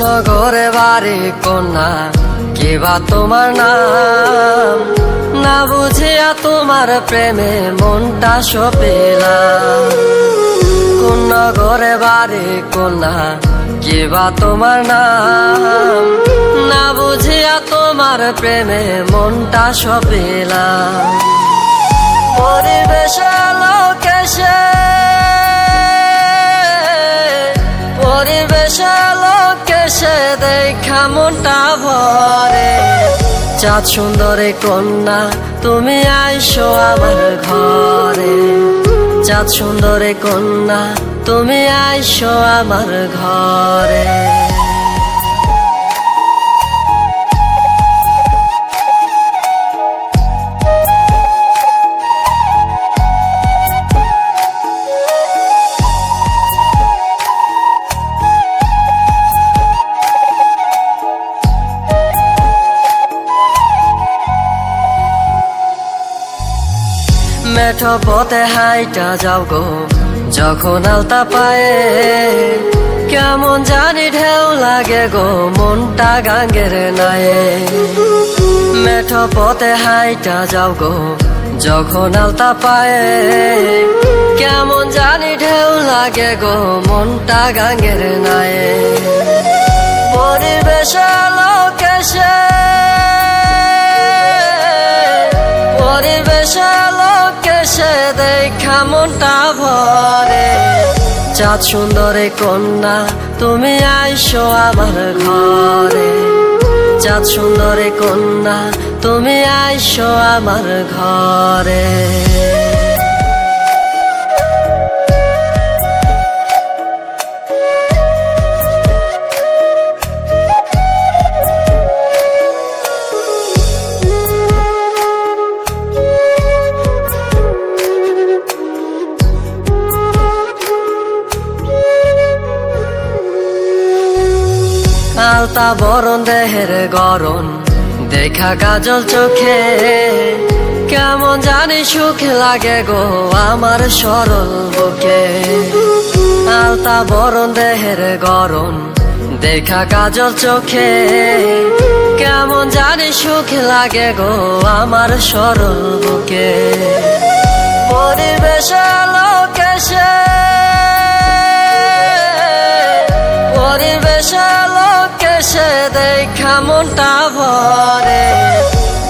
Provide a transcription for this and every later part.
ঘরে বাড়ি কন্যা কেবা তোমার নাম? না বুঝিয়া তোমার প্রেমে মনটা সপেলাম কন্যা ঘরে বাড়ি কন্যা কেবা তোমার নাম? না বুঝিয়া তোমার প্রেমে মনটা সপেলাম পরিবেশে লোকেশে দেখা মনটা ভরে। চাঁদ সুন্দরে কন্যা, তুমি আইসো আমার ঘরে। চাঁদ সুন্দরে কন্যা, তুমি আইসো আমার ঘরে। মেঠো পথে হাইটা যাও গো। যখন আলতা পায়ে কেমন জানি ঢেউ লাগে গো, মনটা গাঙ্গের নায়ে। মেঠো পথে হাইটা যাও গো, যখন আলতা পায়ে কেমন জানি ঢেউ লাগে গো, মনটা গাঙ্গের নায়ে। পরিবেশে লোকেশে পরিবেশে লোকেশে দেখা মনটা ভরে। চাঁদ সুন্দরে কন্যা, তুমি আইসো আমার ঘরে। চাঁদ সুন্দরে কন্যা, তুমি আইসো আমার ঘরে। আলতা বরণ, দেহের গরম দেখা কাজল চোখে, কেমন জানি সুখ লাগে গো আমার সরল বুকে। আলতা বরণ, দেহের গরম দেখা কাজল চোখে, কেমন জানি সুখ লাগে গো আমার সরল বুকে। পরিবেশে লোকেশে পরিবেশে ভরে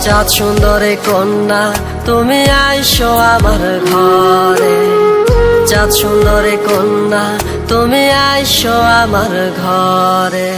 চাঁদ সুন্দরে কন্যা, তুমি আইসো আমার ঘরে। চাঁদ সুন্দরে কন্যা, তুমি আইসো আমার ঘরে।